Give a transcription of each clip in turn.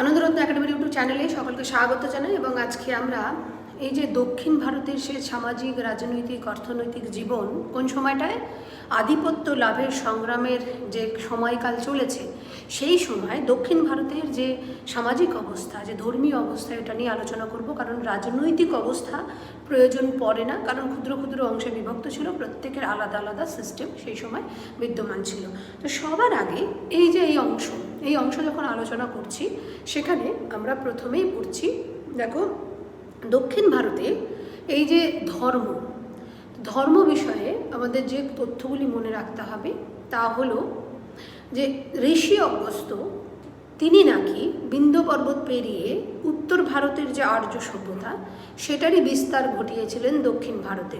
আনন্দরত্ন একাডেমির ইউটিউব চ্যানেলে সকলকে স্বাগত জানাই এবং আজকে আমরা এই যে দক্ষিণ ভারতের সে সামাজিক, রাজনৈতিক, অর্থনৈতিক জীবন কোন সময়টায়? আধিপত্য লাভের সংগ্রামের যে সময়কাল চলেছে সেই সময় দক্ষিণ ভারতের যে সামাজিক অবস্থা, যে ধর্মীয় অবস্থা, এটা নিয়ে আলোচনা করব। কারণ রাজনৈতিক অবস্থা প্রয়োজন পড়ে না। কারণ ক্ষুদ্র ক্ষুদ্র অংশে বিভক্ত ছিল, প্রত্যেকের আলাদা আলাদা সিস্টেম সেই সময় বিদ্যমান ছিল। তো সবার আগে এই যে এই অংশ এই অংশ যখন আলোচনা করছি, সেখানে আমরা প্রথমেই পড়ছি, দেখো, দক্ষিণ ভারতে এই যে ধর্ম ধর্ম বিষয়ে আমাদের যে তথ্যগুলি মনে রাখতে হবে, তা হলো যে ঋষি অগস্ত্য তিনি নাকি বিন্ধ্য পর্বত পেরিয়ে উত্তর ভারতের যে আর্য সভ্যতা, সেটারই বিস্তার ঘটিয়েছিলেন দক্ষিণ ভারতে।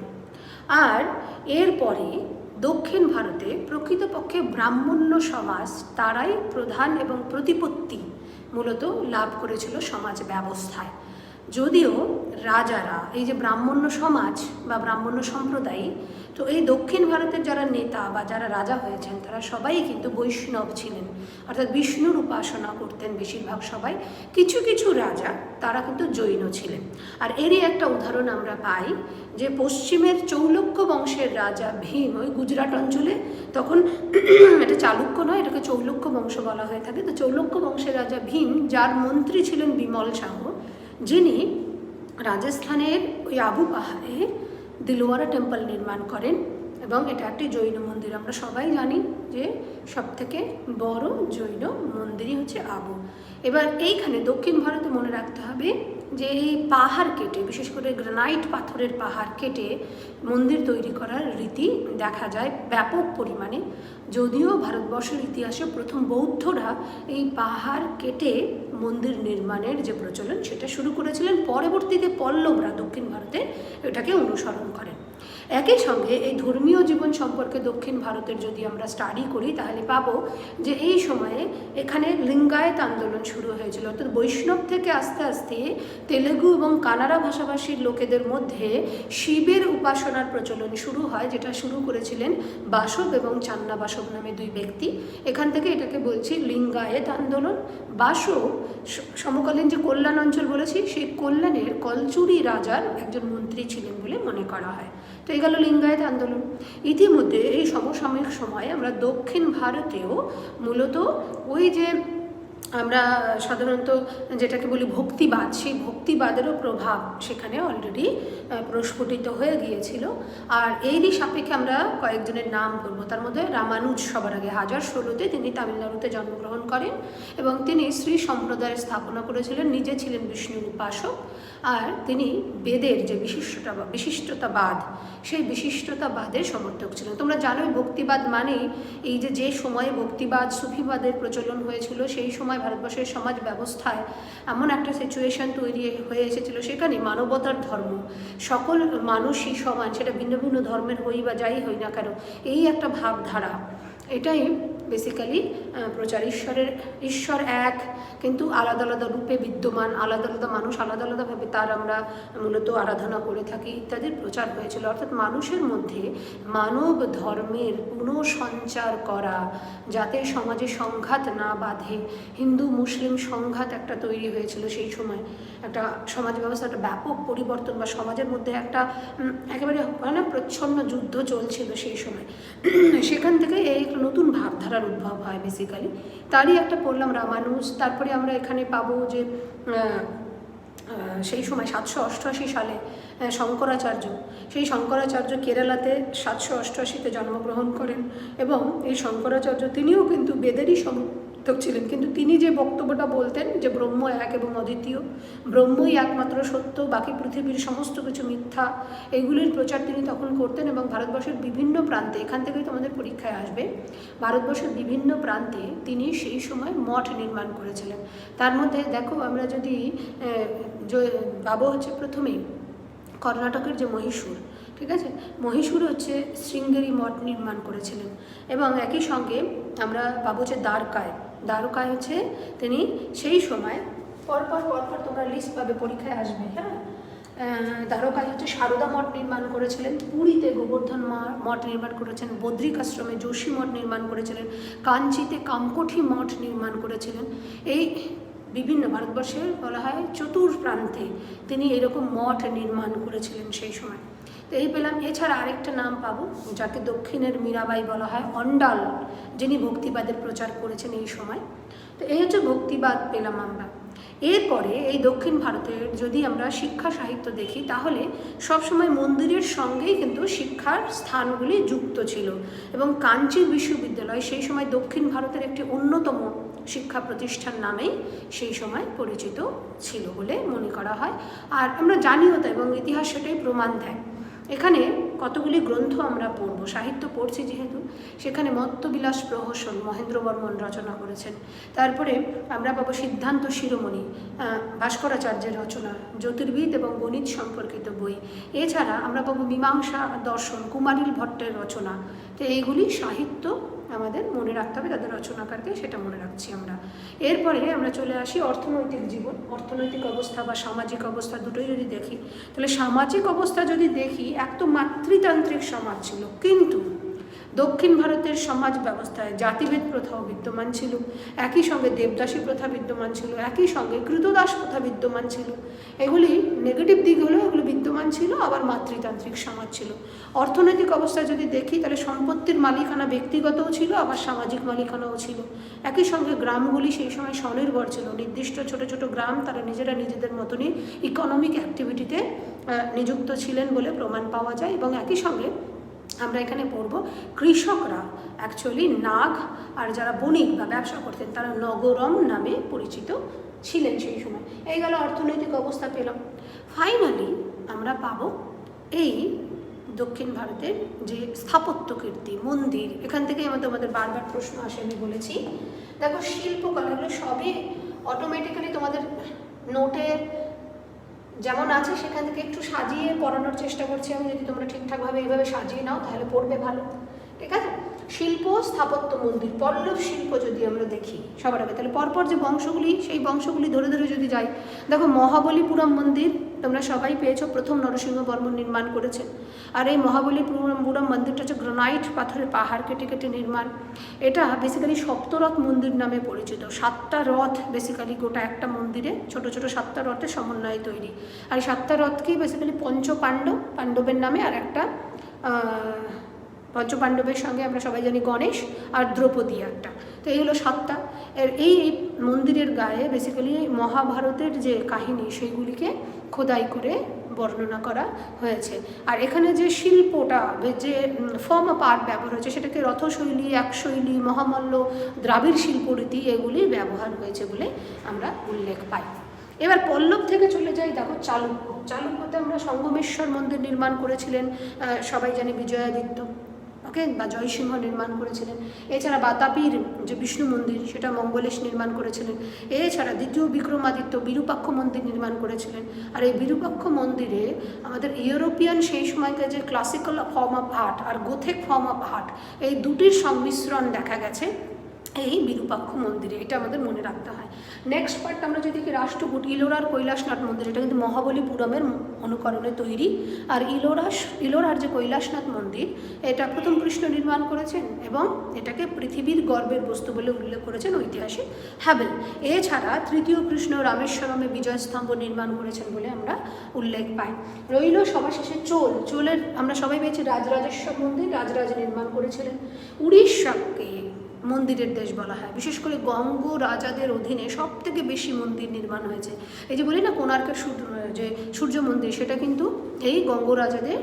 আর এরপরে দক্ষিণ ভারতে প্রকৃতপক্ষে ব্রাহ্মণ্য সমাজ তারাই প্রধান এবং প্রতিপত্তি মূলত লাভ করেছিল সমাজ ব্যবস্থায়। যদিও রাজারা, এই যে ব্রাহ্মণ্য সমাজ বা ব্রাহ্মণ্য সম্প্রদায় তো এই দক্ষিণ ভারতের যারা নেতা বা যারা রাজা হয়েছেন, তারা সবাই কিন্তু বৈষ্ণব ছিলেন। অর্থাৎ বিষ্ণুর উপাসনা করতেন বেশিরভাগ সবাই। কিছু কিছু রাজা, তারা কিন্তু জৈন ছিলেন। আর এরই একটা উদাহরণ আমরা পাই যে পশ্চিমের চৌলক্য বংশের রাজা ভীম ওই গুজরাট অঞ্চলে তখন এটা চালুক্য নয়, এটাকে চৌলক্য বংশ বলা হয়ে থাকে। তো চৌলক্য বংশের রাজা ভীম, যার মন্ত্রী ছিলেন বিমল শাহ যিনি রাজস্থানের ওই আবু পাহাড়ে দিলওয়ারা টেম্পল নির্মাণ করেন এবং এটা একটি জৈন মন্দির। আমরা সবাই জানি যে সব থেকে বড় জৈন মন্দিরই হচ্ছে আবু। এবার এইখানে দক্ষিণ ভারতে মনে রাখতে হবে যে এই পাহাড় কেটে, বিশেষ করে গ্রানাইট পাথরের পাহাড় কেটে মন্দির তৈরি করার রীতি দেখা যায় ব্যাপক পরিমাণে। যদিও ভারতবর্ষের ইতিহাসে প্রথম বৌদ্ধরা এই পাহাড় কেটে মন্দির নির্মাণের যে প্রচলন, সেটা শুরু করেছিলেন পরবর্তীতে পল্লবরা দক্ষিণ ভারতে। এটাকে অনুসরণ করেন। একই সঙ্গে এই ধর্মীয় জীবন সম্পর্কে দক্ষিণ ভারতের যদি আমরা স্টাডি করি, তাহলে পাবো যে এই সময়ে এখানে লিঙ্গায়ত আন্দোলন শুরু হয়েছিল। অর্থাৎ বৈষ্ণব থেকে আস্তে আস্তে তেলেগু এবং কানাড়া ভাষাভাষীর লোকেদের মধ্যে শিবের উপাসনার প্রচলন শুরু হয়, যেটা শুরু করেছিলেন বাসব এবং চান্না বাসব নামে দুই ব্যক্তি। এখান থেকে এটাকে বলছি লিঙ্গায়েত আন্দোলন। বাসব সমকালীন যে কল্যাণ অঞ্চল বলেছি, সেই কল্যাণের কলচুরি রাজার একজন মন্ত্রী ছিলেন বলে মনে করা হয়। তো এই গেল লিঙ্গায়ত আন্দোলন। ইতিমধ্যে এই সমসাময়িক সময়ে আমরা দক্ষিণ ভারতেও মূলত ওই যে আমরা সাধারণত যেটাকে বলি ভক্তিবাদ, সেই ভক্তিবাদেরও প্রভাব সেখানে অলরেডি প্রস্ফুটিত হয়ে গিয়েছিল। আর এরই সাপেক্ষে আমরা কয়েকজনের নাম করব তার মধ্যে রামানুজ সবার আগে। হাজার ষোলোতে তিনি তামিলনাড়ুতে জন্মগ্রহণ করেন এবং তিনি শ্রী সম্প্রদায়ের স্থাপনা করেছিলেন। নিজে ছিলেন বিষ্ণুর উপাসক। আর তিনি বেদের যে বিশিষ্টতা বিশিষ্টতাবাদ, সেই বিশিষ্টতাবাদের সমর্থক ছিলেন। তোমরা জানোই ভক্তিবাদ মানেই এই যে যে সময়ে ভক্তিবাদ, সুফিবাদের প্রচলন হয়েছিল, সেই সময় ভারতবর্ষের সমাজ ব্যবস্থায় এমন একটা সিচুয়েশন তৈরি হয়ে এসেছিল, সেখানে মানবতার ধর্ম, সকল মানুষই সমান, সেটা ভিন্ন ভিন্ন ধর্মের হই বা যাই হই না কেন, এই একটা ভাবধারা এটাই বেসিক্যালি প্রচার। ঈশ্বরের, ঈশ্বর এক, কিন্তু আলাদা আলাদা রূপে বিদ্যমান, আলাদা আলাদা মানুষ, আলাদা আলাদাভাবে তার আমরা মূলত আরাধনা করে থাকি, ইত্যাদির প্রচার হয়েছিল। অর্থাৎ মানুষের মধ্যে মানব ধর্মের পুনঃসঞ্চার করা, যাতে সমাজে সংঘাত না বাঁধে, হিন্দু, মুসলিম সংঘাত একটা তৈরি হয়েছিল সেই সময়। একটা সমাজ ব্যবস্থা একটা ব্যাপক পরিবর্তন বা সমাজের মধ্যে একটা একেবারে মানে প্রচ্ছন্ন যুদ্ধ চলছিল সেই সময়। সেখান থেকে এই নতুন ভাবধারার উদ্ভব হয় বেসিক্যালি তারই একটা পড়লাম রামানুজ। তারপরে আমরা এখানে পাবো যে সেই সময় সাতশো অষ্টআশি সালে শঙ্করাচার্য। সেই শঙ্করাচার্য কেরালাতে সাতশো অষ্টআশিতে জন্মগ্রহণ করেন এবং এই শঙ্করাচার্য তিনিও কিন্তু বেদেরই সমর্থক ছিলেন। কিন্তু তিনি যে বক্তব্যটা বলতেন যে ব্রহ্ম এক এবং অদ্বিতীয়, ব্রহ্মই একমাত্র সত্য, বাকি পৃথিবীর সমস্ত কিছু মিথ্যা, এগুলির প্রচার তিনি তখন করতেন এবং ভারতবর্ষের বিভিন্ন প্রান্তে, এখান থেকেই তোমাদের পরীক্ষায় আসবে, ভারতবর্ষের বিভিন্ন প্রান্তে তিনি সেই সময় মঠ নির্মাণ করেছিলেন। তার মধ্যে দেখো আমরা যদি পাবো হচ্ছে প্রথমেই কর্ণাটকের যে মহীশূর, ঠিক আছে? মহীশূর হচ্ছে শৃঙ্গেরি মঠ নির্মাণ করেছিলেন এবং একই সঙ্গে আমরা পাবো যে দ্বারকায়। দ্বারকায় হচ্ছে তিনি সেই সময় পরপর পরপর তোমরা লিস্ট পাবে, পরীক্ষায় আসবে হ্যাঁ? দ্বারকায় হচ্ছে সারদা মঠ নির্মাণ করেছিলেন, পুরীতে গোবর্ধন মঠ নির্মাণ করেছেন, বদ্রিক আশ্রমে যোশী মঠ নির্মাণ করেছিলেন, কাঞ্চিতে কামকোঠি মঠ নির্মাণ করেছিলেন। এই বিভিন্ন ভারতবর্ষের বলা হয় চতুর প্রান্তে তিনি এরকম মঠ নির্মাণ করেছিলেন সেই সময়। তো এই পেলাম। এছাড়া আরেকটা নাম পাবো, যাকে দক্ষিণের মীরাবাই বলা হয়, অন্ডাল, যিনি ভক্তিবাদের প্রচার করেছেন এই সময়। তো এই হচ্ছে ভক্তিবাদ পেলাম আমরা। এরপরে এই দক্ষিণ ভারতের যদি আমরা শিক্ষা সাহিত্য দেখি, তাহলে সবসময় মন্দিরের সঙ্গেই কিন্তু শিক্ষার স্থানগুলি যুক্ত ছিল। এবং কাঞ্চি বিশ্ববিদ্যালয় সেই সময় দক্ষিণ ভারতের একটি অন্যতম শিক্ষা প্রতিষ্ঠান নামেই সেই সময় পরিচিত ছিল বলে মনে করা হয়। আর আমরা জানিও তো, এবং ইতিহাস সেটাই প্রমাণ দেয়। এখানে কতগুলি গ্রন্থ আমরা পড়ব? সাহিত্য পড়ছি যেহেতু। সেখানে মত্তবিলাস প্রহসন মহেন্দ্র বর্মন রচনা করেছেন। তারপরে আমরা পাবো সিদ্ধান্ত শিরোমণি ভাস্করাচার্যের রচনা, জ্যোতির্বিদ এবং গণিত সম্পর্কিত বই। এছাড়া আমরা পাবো মীমাংসা দর্শন, কুমারিল ভট্টের রচনা। তো এইগুলি সাহিত্য আমাদের মনে রাখতে হবে, তাদের রচনাকারকে সেটা মনে রাখছি আমরা। এরপরে আমরা চলে আসি অর্থনৈতিক জীবন। অর্থনৈতিক অবস্থা বা সামাজিক অবস্থা দুটোই যদি দেখি, তাহলে সামাজিক অবস্থা যদি দেখি, এক তো মাতৃতান্ত্রিক সমাজ ছিল, কিন্তু দক্ষিণ ভারতের সমাজ ব্যবস্থায় জাতিভেদ প্রথাও বিদ্যমান ছিল। একই সঙ্গে দেবদাসী প্রথা বিদ্যমান ছিল, একই সঙ্গে কৃতদাস প্রথা বিদ্যমান ছিল। এগুলি নেগেটিভ দিক হলেও এগুলো বিদ্যমান ছিল, আবার মাতৃতান্ত্রিক সমাজ ছিল। অর্থনৈতিক অবস্থা যদি দেখি, তাহলে সম্পত্তির মালিকানা ব্যক্তিগতও ছিল, আবার সামাজিক মালিকানাও ছিল। একই সঙ্গে গ্রামগুলি সেই সময় স্বনির্ভর ছিল। নির্দিষ্ট ছোট ছোট গ্রাম তারা নিজেরা নিজেদের মতনই ইকোনমিক অ্যাক্টিভিটিতে নিযুক্ত ছিলেন বলে প্রমাণ পাওয়া যায় এবং একই সঙ্গে আমরা এখানে পড়ব কৃষকরা অ্যাকচুয়ালি নাগ আর যারা বণিক বা ব্যবসা করতেন, তারা নগরম নামে পরিচিত ছিলেন সেই সময়। এই গেল অর্থনৈতিক অবস্থা পেলাম। ফাইনালি আমরা পাবো এই দক্ষিণ ভারতের যে স্থাপত্য কীর্তি, মন্দির। এখান থেকেই আমাদের আমাদের বারবার প্রশ্ন আসে, আমি বলেছি। দেখো শিল্পকলাগুলো সবই অটোমেটিক্যালি তোমাদের নোটে যেমন আছে, সেখান থেকে একটু সাজিয়ে পড়ানোর চেষ্টা করছি আমি, যদি তোমরা ঠিকঠাকভাবে এইভাবে সাজিয়ে নাও, তাহলে পড়বে ভালো। ঠিক আছে? শিল্প স্থাপত্য মন্দির, পল্লব শিল্প যদি আমরা দেখি সবার আগে, তাহলে পরপর যে বংশগুলি, সেই বংশগুলি ধরে ধরে যদি যাই, দেখো মহাবলীপুরম মন্দির তোমরা সবাই পেয়েছ, প্রথম নরসিংহ বর্মন নির্মাণ করেছেন আর এই মহাবলীপুরম মন্দিরটা হচ্ছে গ্রানাইট পাথরের পাহাড় কেটে কেটে নির্মাণ। এটা বেসিক্যালি সপ্তরথ মন্দির নামে পরিচিত। সাতটা রথ বেসিক্যালি গোটা একটা মন্দিরে, ছোট ছোট সাতটা রথের সমন্বয়ে তৈরি। আর এই সাতটা রথকেই বেসিক্যালি পঞ্চ পাণ্ডব পাণ্ডবের নামে আর একটা পঞ্চপাণ্ডবের সঙ্গে আমরা সবাই জানি গণেশ আর দ্রৌপদী একটা। তো এই হলো সাতটা। এর এই এই মন্দিরের গায়ে বেসিক্যালি মহাভারতের যে কাহিনী, সেইগুলিকে খোদাই করে বর্ণনা করা হয়েছে। আর এখানে যে শিল্পটা যে ফর্ম পার্ট ব্যবহার হয়েছে, সেটাকে রথশৈলী, একশৈলী, মহামল্ল, দ্রাবিড় শিল্পরীতি এগুলি ব্যবহার হয়েছে বলে আমরা উল্লেখ পাই। এবার পল্লব থেকে চলে যাই, দেখো চালুক্য। চালুক্যতে আমরা সঙ্গমেশ্বর মন্দির নির্মাণ করেছিলেন সবাই জানি বিজয়াদিত্য। ওকে বা জয়সিংহ নির্মাণ করেছিলেন। এছাড়া বাতাপির যে বিষ্ণু মন্দির, সেটা মঙ্গলেশ নির্মাণ করেছিলেন। এছাড়া দ্বিতীয় বিক্রমাদিত্য বিরূপাক্ষ মন্দির নির্মাণ করেছিলেন। আর এই বিরূপাক্ষ মন্দিরে আমাদের ইউরোপিয়ান সেই সময়কার যে ক্লাসিক্যাল ফর্ম অফ আর্ট আর গোথেক ফর্ম অফ আর্ট এই দুটির সংমিশ্রণ দেখা গেছে এই বিরূপাক্ষ মন্দিরে। এটা আমাদের মনে রাখতে হয়। নেক্সট পার্ট আমরা যদি দেখি রাষ্ট্রকূট ইলোরার কৈলাসনাথ মন্দির, এটা কিন্তু মহাবলীপুরমের অনুকরণে তৈরি। আর ইলোরাস, ইলোরার যে কৈলাসনাথ মন্দির, এটা প্রথম কৃষ্ণ নির্মাণ করেছেন এবং এটাকে পৃথিবীর গর্বের বস্তু বলে উল্লেখ করেছেন ঐতিহাসিক হ্যাবেল। এছাড়া তৃতীয় কৃষ্ণ রামেশ্বরমে বিজয়স্তম্ভ নির্মাণ করেছেন বলে আমরা উল্লেখ পাই। রইল সবার শেষে চোল। চোলের, আমরা সবাই পেয়েছি রাজরাজেশ্বর মন্দির, রাজরাজ নির্মাণ করেছিলেন। উড়িষ্যাকে মন্দিরের দেশ বলা হয়। বিশেষ করে গঙ্গ রাজাদের অধীনে সব থেকে বেশি মন্দির নির্মাণ হয়েছে। এই যে বলি না, কোণার্কের সূর্য, যে সূর্য মন্দির, সেটা কিন্তু এই গঙ্গ রাজাদের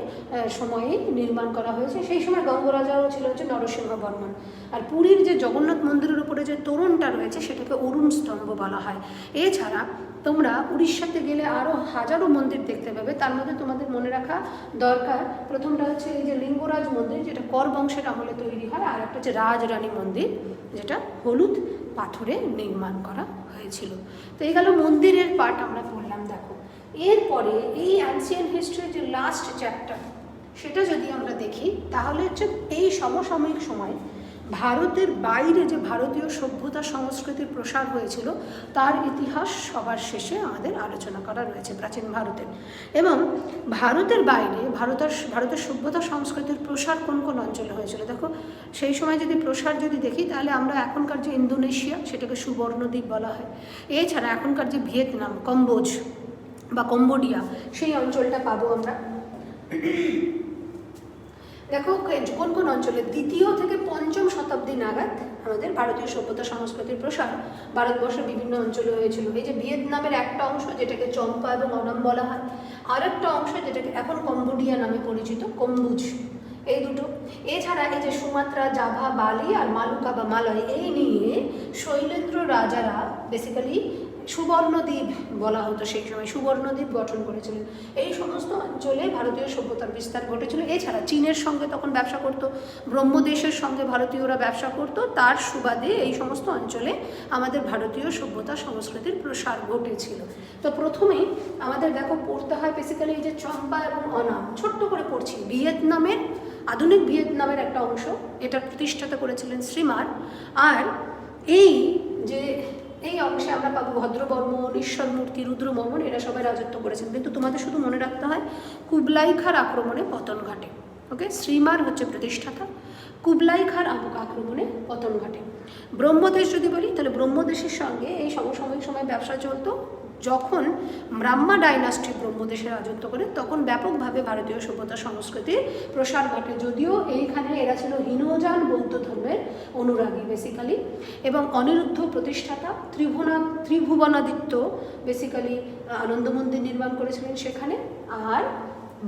সময়ে নির্মাণ করা হয়েছে। সেই সময় গঙ্গ রাজাও ছিল হচ্ছে নরসিংহ বর্মন আর পুরীর যে জগন্নাথ মন্দিরের উপরে যে তরুণটা রয়েছে, সেটাকে অরুণ স্তম্ভ বলা হয়। এছাড়া তোমরা উড়িষ্যাতে গেলে আরও হাজারো মন্দির দেখতে পাবে। তার মধ্যে তোমাদের মনে রাখা দরকার। প্রথমটা হচ্ছে এই যে লিঙ্গরাজ মন্দির, যেটা কর বংশের আমলে তৈরি হয়। আর একটা হচ্ছে রাজরানী মন্দির, যেটা হলুদ পাথরে নির্মাণ করা হয়েছিল। তো এই গেল মন্দিরের পার্ট আমরা পড়লাম দেখো। এরপরে এই অ্যান্সিয়ান হিস্ট্রির যে লাস্ট চ্যাপ্টার সেটা যদি আমরা দেখি, তাহলে হচ্ছে এই সমসাময়িক সময় ভারতের বাইরে যে ভারতীয় সভ্যতা সংস্কৃতির প্রসার হয়েছিল, তার ইতিহাস সবার শেষে আমাদের আলোচনা করা রয়েছে প্রাচীন ভারতের। এবং ভারতের বাইরে ভারতের ভারতের সভ্যতা সংস্কৃতির প্রসার কোন কোন অঞ্চলে হয়েছিল? দেখো, সেই সময় যদি প্রসার যদি দেখি, তাহলে আমরা এখনকার যে ইন্দোনেশিয়া, সেটাকে সুবর্ণদ্বীপ বলা হয়। এছাড়া এখনকার যে ভিয়েতনাম, কম্বোজ বা কম্বোডিয়া, সেই অঞ্চলটা পাবো আমরা। দেখো, কোন কোন অঞ্চলে দ্বিতীয় থেকে পঞ্চম শতাব্দী নাগাদ আমাদের ভারতীয় সভ্যতা সংস্কৃতির প্রসার ভারতবর্ষের বিভিন্ন অঞ্চলে হয়েছিল। এই যে ভিয়েতনামের একটা অংশ যেটাকে চম্পা এবং অনাম বলা হয় আর একটা অংশ যেটাকে এখন কম্বোডিয়া নামে পরিচিত, কম্বুজ, এই দুটো। এছাড়া এই যে সুমাত্রা, জাভা, বালি আর মালুকা বা মালয়, এই নিয়ে শৈলেন্দ্র রাজারা বেসিক্যালি সুবর্ণদ্বীপ বলা হতো সেই সময়। সুবর্ণদ্বীপ গঠন করেছিলেন। এই সমস্ত অঞ্চলে ভারতীয় সভ্যতার বিস্তার ঘটেছিল। এছাড়া চীনের সঙ্গে তখন ব্যবসা করতো, ব্রহ্মদেশের সঙ্গে ভারতীয়রা ব্যবসা করত। তার সুবাদে এই সমস্ত অঞ্চলে আমাদের ভারতীয় সভ্যতা সংস্কৃতির প্রসার ঘটেছিল। তো প্রথমেই আমাদের দেখো পড়তে হয় বেসিক্যালি এই যে চম্পা এবং অনাম। ছোট্ট করে পড়ছি। ভিয়েতনামের, আধুনিক ভিয়েতনামের একটা অংশ। এটা প্রতিষ্ঠাতা করেছিলেন শ্রীমার। আর এই যে এই অংশে আমরা পাবো ভদ্রবর্মন, ঈশ্বরমূর্তি রুদ্রবর্মন এরা সবাই রাজত্ব করেছেন। কিন্তু তোমাদের শুধু মনে রাখতে হয় কুবলাই খার আক্রমণে পতন ঘটে। ওকে শ্রীমার হচ্ছে প্রতিষ্ঠাতা। কুবলাই খার আক্রমণে পতন ঘটে। ব্রহ্মদেশ যদি বলি, তাহলে ব্রহ্মদেশের সঙ্গে এই সমসাময়িক সময় ব্যবসা চলতো। যখন ব্রাহ্মা ডাইনাস্টি ব্রহ্মদেশে রাজত্ব করে, তখন ব্যাপকভাবে ভারতীয় সভ্যতা সংস্কৃতির প্রসার ঘটে। যদিও এইখানে এরা ছিল হীনযান বৌদ্ধ ধর্মের অনুরাগী বেসিক্যালি এবং অনিরুদ্ধ প্রতিষ্ঠাতা ত্রিভুনা, ত্রিভুবনাদিত্য বেসিক্যালি আনন্দ মন্দির নির্মাণ করেছিলেন সেখানে। আর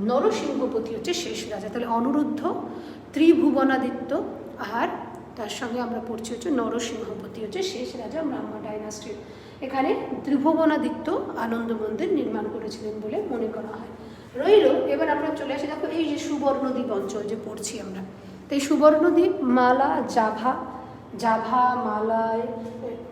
নরসিংহপতি হচ্ছে শেষ রাজা, তাহলে অনিরুদ্ধ, ত্রিভুবনাদিত্য, আর তার সঙ্গে আমরা পড়ছি হচ্ছে নরসিংহপতি হচ্ছে শেষ রাজা ব্রাহ্মা ডাইনাস্টির এখানে ত্রিভুবনাদিত্য আনন্দ মন্দির নির্মাণ করেছিলেন বলে মনে করা হয়। রইল, এবার আমরা চলে আসি, দেখো এই যে সুবর্ণদ্বীপ অঞ্চল যে পড়ছি আমরা। তো এই সুবর্ণদ্বীপ, মালা, জাভা জাভা, মালায়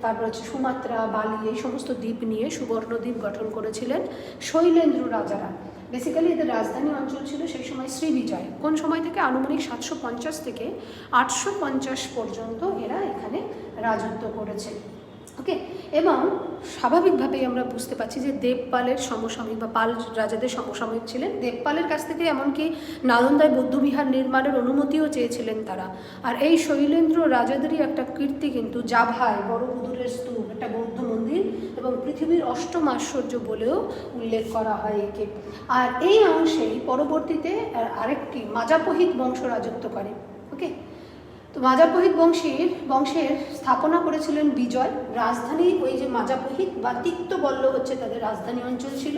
তারপর হচ্ছে সুমাত্রা, বালি, এই সমস্ত দ্বীপ নিয়ে সুবর্ণদ্বীপ গঠন করেছিলেন শৈলেন্দ্র রাজারা। বেসিক্যালি এদের রাজধানী অঞ্চল ছিল সেই সময় শ্রীবিজয়। কোন সময় থেকে? আনুমানিক সাতশো পঞ্চাশ থেকে আটশো পঞ্চাশ পর্যন্ত এরা এখানে রাজত্ব করেছে। ওকে? এবং স্বাভাবিকভাবেই আমরা বুঝতে পারছি যে দেবপালের সমসাময়িক বা পাল রাজাদের সমসাময়িক ছিলেন। দেবপালের কাছ থেকে এমনকি নালন্দায় বৌদ্ধবিহার নির্মাণের অনুমতিও চেয়েছিলেন তারা। আর এই শৈলেন্দ্র রাজাদেরই একটা কীর্তি কিন্তু জাভায় বড় বুধুরের স্তূপ, একটা বৌদ্ধ মন্দির এবং পৃথিবীর অষ্টম আশ্চর্য বলেও উল্লেখ করা হয় একে। আর এই অংশেই পরবর্তীতে আরেকটি মাজাপহিত বংশ রাজত্ব করে, ওকে? তো মাজাপহিত বংশীর, বংশের স্থাপনা করেছিলেন বিজয়। রাজধানী ওই যে মাজাপহিত বা তিক্তবল্ল হচ্ছে তাদের রাজধানী অঞ্চল ছিল।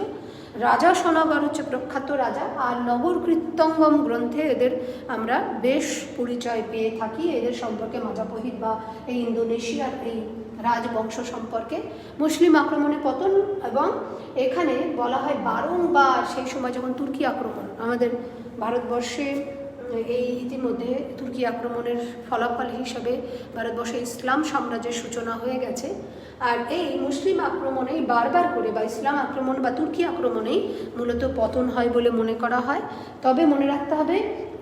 রাজা সনাগর হচ্ছে প্রখ্যাত রাজা। আর নগর কৃত্যঙ্গম গ্রন্থে এদের আমরা বেশ পরিচয় পেয়ে থাকি এদের সম্পর্কে মাজাপহিত বা এই ইন্দোনেশিয়ার এই রাজবংশ সম্পর্কে। মুসলিম আক্রমণে পতন এবং এখানে বলা হয় বারংবার সেই সময় যখন তুর্কি আক্রমণ, আমাদের ভারতবর্ষে এই ইতিমধ্যে তুর্কি আক্রমণের ফলাফল হিসাবে ভারতবর্ষে ইসলাম সাম্রাজ্যের সূচনা হয়ে গেছে। আর এই মুসলিম আক্রমণেই বারবার করে বা ইসলাম আক্রমণ বা তুর্কি আক্রমণেই মূলত পতন হয় বলে মনে করা হয়। তবে মনে রাখতে হবে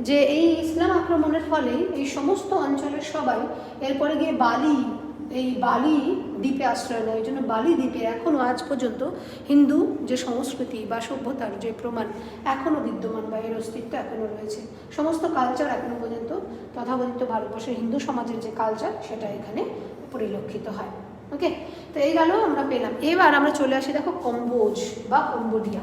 যে এই ইসলাম আক্রমণের ফলে এই সমস্ত অঞ্চলের সবাই এরপরে গিয়ে বালি, এই বালি দ্বীপে আশ্রয় নেয় ওই জন্য বালি দ্বীপে এখনও আজ পর্যন্ত হিন্দু যে সংস্কৃতি বা সভ্যতার যে প্রমাণ এখনও বিদ্যমান বা এর অস্তিত্ব এখনও রয়েছে। সমস্ত কালচার এখনও পর্যন্ত তথাকথিত ভারতবর্ষের হিন্দু সমাজের যে কালচার সেটা এখানে পরিলক্ষিত হয়। ওকে তো এই গেল, আমরা পেলাম। এবার আমরা চলে আসি, দেখো, কম্বোজ বা কম্বোডিয়া।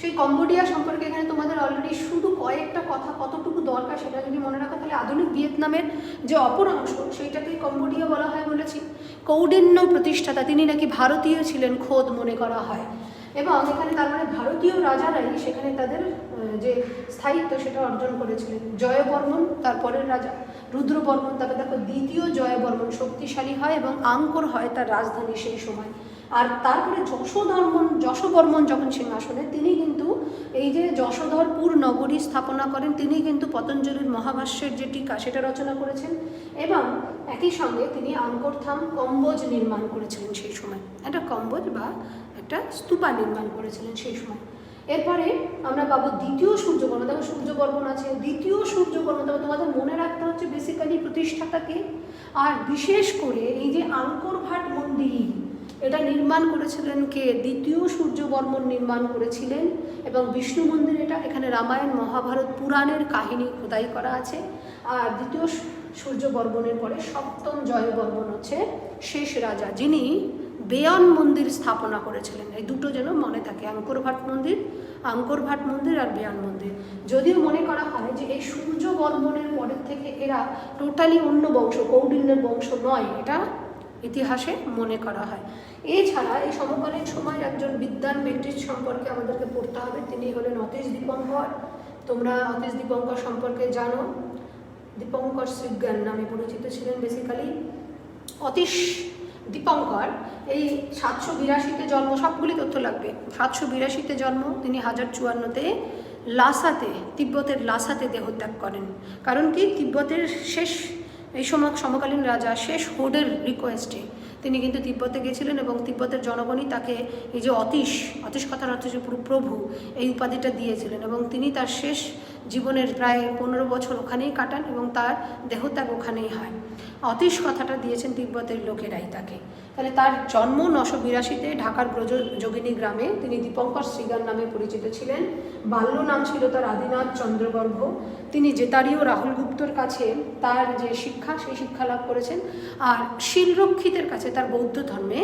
সেই কম্বোডিয়া সম্পর্কে এখানে তোমাদের অলরেডি শুধু কয়েকটা কথা, কতটুকু দরকার সেটা যদি মনে রাখো, তাহলে আধুনিক ভিয়েতনামের যে অপর অংশ, সেইটাকেই কম্বোডিয়া বলা হয় বলেছি। কৌডিন্য প্রতিষ্ঠাতা, তিনি নাকি ভারতীয় ছিলেন খোদ মনে করা হয়। এবং এখানে তার মানে ভারতীয় রাজারাই সেখানে তাদের যে স্থায়িত্ব সেটা অর্জন করেছিলেন। জয়বর্মন, তারপরের রাজা। রুদ্রবর্মন, তারপরে দেখো দ্বিতীয় জয়বর্মন শক্তিশালী হয় এবং আঙ্কর হয় তার রাজধানী সেই সময়। আর তারপরে যশোধর্মন, যশোবর্মন যখন সিংহাসনে, তিনি কিন্তু এই যে যশোধরপুর নগরী স্থাপনা করেন, তিনি কিন্তু পতঞ্জলির মহাভাষ্যের যে টিকা, সেটা রচনা করেছেন এবং একই সঙ্গে তিনি আঙ্করথাম কম্বোজ নির্মাণ করেছিলেন সেই সময়। একটা কম্বোজ বা একটা স্তূপা নির্মাণ করেছিলেন সেই সময়। এরপরে আমরা পাবো দ্বিতীয় সূর্যবর্ণ। দেখো সূর্যবর্মন আছে। দ্বিতীয় সূর্যবর্ণ, দেখো তোমাদের মনে রাখতে হচ্ছে বেসিক্যালি প্রতিষ্ঠাতাকে আর বিশেষ করে এই যে আঙ্করঘাট মন্দির এটা নির্মাণ করেছিলেন কে? দ্বিতীয় সূর্যবর্মন নির্মাণ করেছিলেন এবং বিষ্ণু মন্দির এটা, এখানে রামায়ণ, মহাভারত পুরাণের কাহিনী খোদাই করা আছে। আর দ্বিতীয় সূর্যবর্মনের পরে সপ্তম জয়বর্মন হচ্ছে শেষ রাজা, যিনি বেয়ন মন্দির স্থাপনা করেছিলেন। এই দুটো যেন মনে থাকে, আঙ্করভাট মন্দির আঙ্করভাট মন্দির আর বেয়ান মন্দির। যদিও মনে করা হয় যে এই সূর্য বর্মনের পরের থেকে এরা টোটালি অন্য বংশ, কৌডিল্যের বংশ নয়, এটা ইতিহাসে মনে করা হয়। এছাড়া এই সমকালীন সময় একজন বিদ্যান ব্যক্তির সম্পর্কে আমাদেরকে পড়তে হবে। তিনি হলেন অতীশ দীপঙ্কর। তোমরা অতীশ দীপঙ্কর সম্পর্কে জানো। দীপঙ্কর শ্রীজ্ঞান নামে পরিচিত ছিলেন বেসিক্যালি অতীশ দীপঙ্কর, এই সাতশো বিরাশিতে জন্ম, সবগুলি তথ্য লাগবে। সাতশো বিরাশিতে জন্ম, তিনি হাজার চুয়ান্নতে লাসাতে, তিব্বতের লাসাতে দেহত্যাগ করেন। কারণ কি? তিব্বতের শেষ এই সময় সমকালীন রাজা শেষ হোডের রিকোয়েস্টে তিনি কিন্তু তিব্বতে গেছিলেন এবং তিব্বতের জনগণই তাকে এই যে অতীশ অতীশ কথার অর্থ যে পুরো প্রভু, এই উপাধিটা দিয়েছিলেন এবং তিনি তার শেষ জীবনের প্রায় পনেরো বছর ওখানেই কাটান এবং তার দেহত্যাগ ওখানেই হয়। অতীশ কথাটা দিয়েছেন তিব্বতের লোকেরাই তাকে। তাহলে তার জন্ম নশো বিরাশিতে ঢাকার ব্রজ যোগিনী গ্রামে তিনি দীপঙ্কর শ্রীগান নামে পরিচিত ছিলেন। বাল্য নাম ছিল তার আদিনাথ চন্দ্রগর্ভ। তিনি জেতারীয় রাহুল গুপ্তর কাছে তার যে শিক্ষা, সেই শিক্ষা লাভ করেছেন। আর শিলরক্ষিতের কাছে তার বৌদ্ধ ধর্মে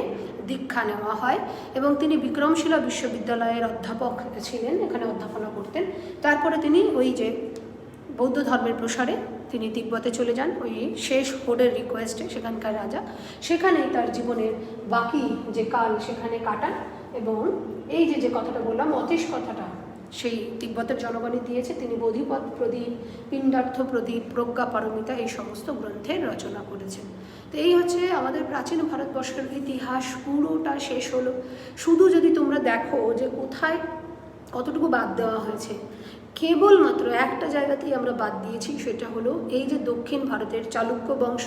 দীক্ষা নেওয়া হয় এবং তিনি বিক্রমশিলা বিশ্ববিদ্যালয়ের অধ্যাপক ছিলেন, এখানে অধ্যাপনা করতেন। তারপরে তিনি ওই যে বৌদ্ধ ধর্মের প্রসারে তিনি তিব্বতে চলে যান, ওই শেষ হোডের রিকোয়েস্টে সেখানকার রাজা। সেখানেই তার জীবনের বাকি যে কাল সেখানে কাটান এবং এই যে যে কথাটা বললাম, অতীশ কথাটা, সেই তিব্বতের জনগণই দিয়েছে তিনি বোধিপদ প্রদীপ, পিণ্ডার্থ প্রদীপ, প্রজ্ঞা পারমিতা, এই সমস্ত গ্রন্থের রচনা করেছেন। তো এই হচ্ছে আমাদের প্রাচীন ভারতবর্ষের ইতিহাস, পুরোটা শেষ হলো। শুধু যদি তোমরা দেখো যে কোথায় কতটুকু বাদ দেওয়া হয়েছে কেবলমাত্র একটা জায়গাতেই আমরা বাদ দিয়েছি, সেটা হলো এই যে দক্ষিণ ভারতের চালুক্য বংশ,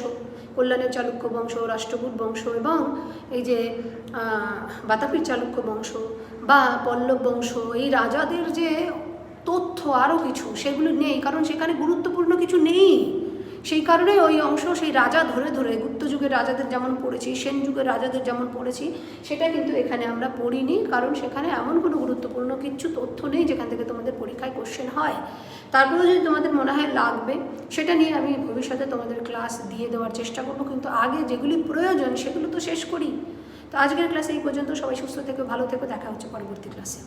কল্যাণের চালুক্য বংশ, রাষ্ট্রকূট বংশ এবং এই যে বাতাপির চালুক্য বংশ বা পল্লব বংশ, এই রাজাদের যে তথ্য আরও কিছু, সেগুলো নেই, কারণ সেখানে গুরুত্বপূর্ণ কিছু নেই। সেই কারণে ওই অংশ সেই রাজা ধরে ধরে, গুপ্ত যুগের রাজাদের যেমন পড়েছি, সেন যুগের রাজাদের যেমন পড়েছি, সেটা কিন্তু এখানে আমরা পড়িনি, কারণ সেখানে এমন কোনো গুরুত্বপূর্ণ কিছু তথ্য নেই যেখান থেকে তোমাদের পরীক্ষায় কোশ্চেন হয়। তারপরেও যদি তোমাদের মনে হয় লাগবে, সেটা নিয়ে আমি ভবিষ্যতে তোমাদের ক্লাস দিয়ে দেওয়ার চেষ্টা করব, কিন্তু আগে যেগুলি প্রয়োজন সেগুলো তো শেষ করি। তো আজকের ক্লাসে এই পর্যন্ত, সবাই সুস্থ থেকে, ভালো থেকে, দেখা হচ্ছে পরবর্তী ক্লাসে